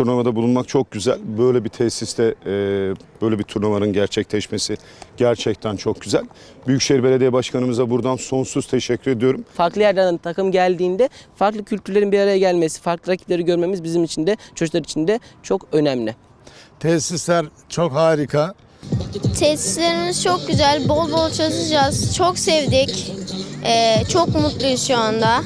Turnuvada bulunmak çok güzel. Böyle bir tesiste e, böyle bir turnuvanın gerçekleşmesi gerçekten çok güzel. Büyükşehir Belediye Başkanımıza buradan sonsuz teşekkür ediyorum. Farklı yerlerden takım geldiğinde farklı kültürlerin bir araya gelmesi, farklı rakipleri görmemiz bizim için de çocuklar için de çok önemli. Tesisler çok harika. Tesislerimiz çok güzel. Bol bol çalışacağız. Çok sevdik. Ee, çok mutluyuz şu anda.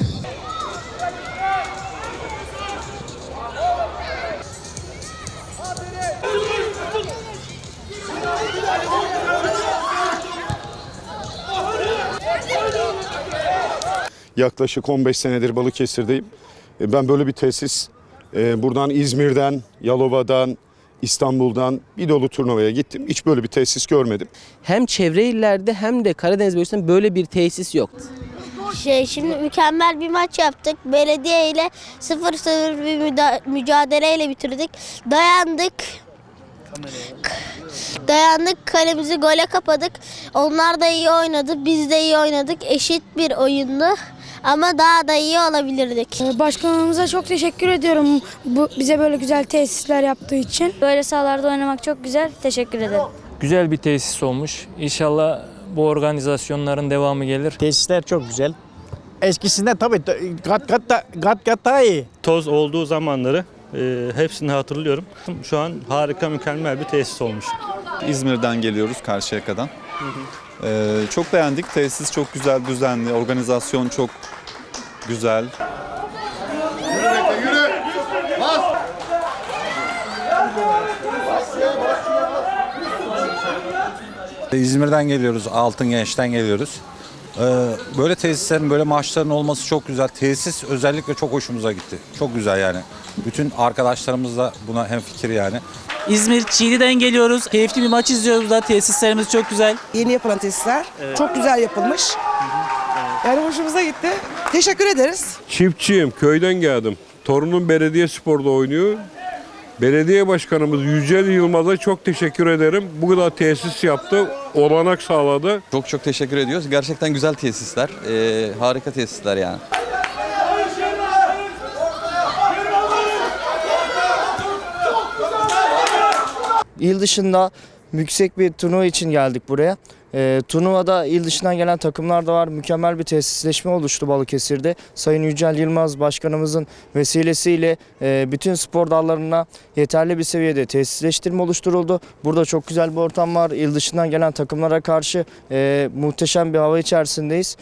Yaklaşık 15 senedir Balıkesir'deyim. E, Ben böyle bir tesis e, buradan İzmir'den, Yalova'dan, İstanbul'dan bir dolu turnuvaya gittim. Hiç böyle bir tesis görmedim. Hem çevre illerde hem de Karadeniz bölgesinde böyle bir tesis yok. Şey, şimdi mükemmel bir maç yaptık. Belediye ile 0-0 bir mücadeleyle bitirdik. Dayandık. Dayandık, kalemizi gole kapadık. Onlar da iyi oynadı, biz de iyi oynadık. Eşit bir oyundu. Ama daha da iyi olabilirdik. Ee, Başkanımıza çok teşekkür ediyorum bu bize böyle güzel tesisler yaptığı için. Böyle sahalarda oynamak çok güzel. Teşekkür ederim. Güzel bir tesis olmuş. İnşallah bu organizasyonların devamı gelir. Tesisler çok güzel. Eskisinden tabii kat kat da, kat kat daha iyi. toz olduğu zamanları e, hepsini hatırlıyorum. Şu an harika mükemmel bir tesis olmuş. İzmir'den geliyoruz Karşıyaka'dan. Ee, çok beğendik. Tesis çok güzel, düzenli. Organizasyon çok güzel. İzmir'den geliyoruz, Altın Genç'ten geliyoruz. Ee, Böyle tesislerin, böyle maçların olması çok güzel. Tesis özellikle çok hoşumuza gitti. Çok güzel yani. Bütün arkadaşlarımız da buna hemfikir yani. İzmir Çiğli'den geliyoruz. Keyifli bir maç izliyoruz da tesislerimiz çok güzel. Yeni yapılan tesisler çok güzel yapılmış. Yani hoşumuza gitti. Teşekkür ederiz. Çiftçiyim, köyden geldim. Torunum belediye sporda oynuyor. Belediye başkanımız Yücel Yılmaz'a çok teşekkür ederim. Bu kadar tesis yaptı, olanak sağladı. Çok çok teşekkür ediyoruz. Gerçekten güzel tesisler. Ee, harika tesisler yani. İl dışında yüksek bir turnuva için geldik buraya. Ee, turnuvada il dışından gelen takımlar da var. Mükemmel bir tesisleşme oluştu Balıkesir'de. Sayın Yücel Yılmaz Başkanımızın vesilesiyle e, bütün spor dallarına yeterli bir seviyede tesisleştirme oluşturuldu. Burada çok güzel bir ortam var. İl dışından gelen takımlara karşı e, muhteşem bir hava içerisindeyiz.